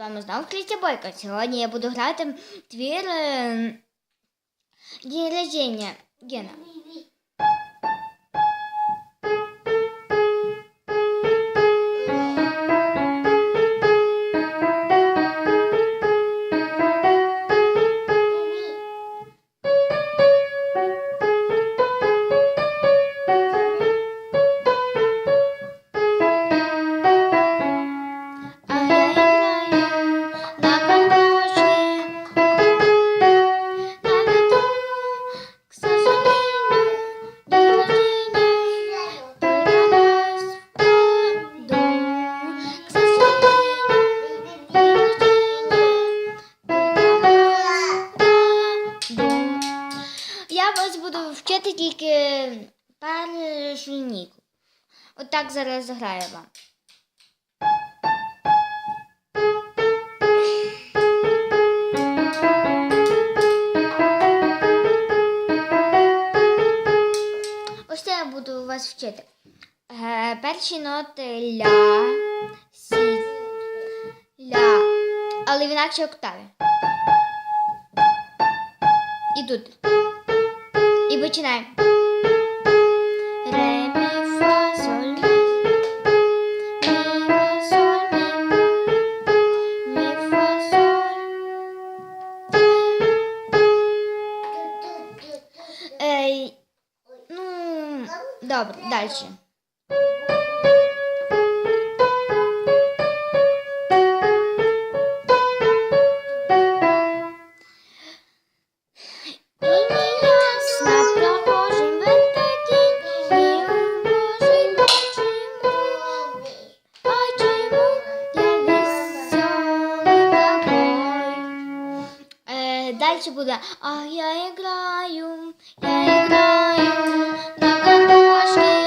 вами знову Крістя Бойко. Сьогодні я буду грати твір е, день рождения Гена. Я вас буду вчити тільки першу лінійку. Отак зараз граю вам. Ось це я буду вас вчити. Е, перші ноти ля, сі, ля, але в інакшій октаві. І тут. І починаємо. Ре, мі, фа, соль. Мі, фа, соль, мі. Мі, фа, ну, добре, далі. Дальше буде, а я играю, я играю на гармошке.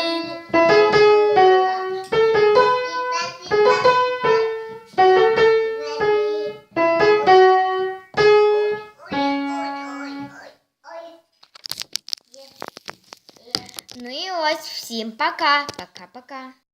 Ну і ось всім пока. Пока-пока.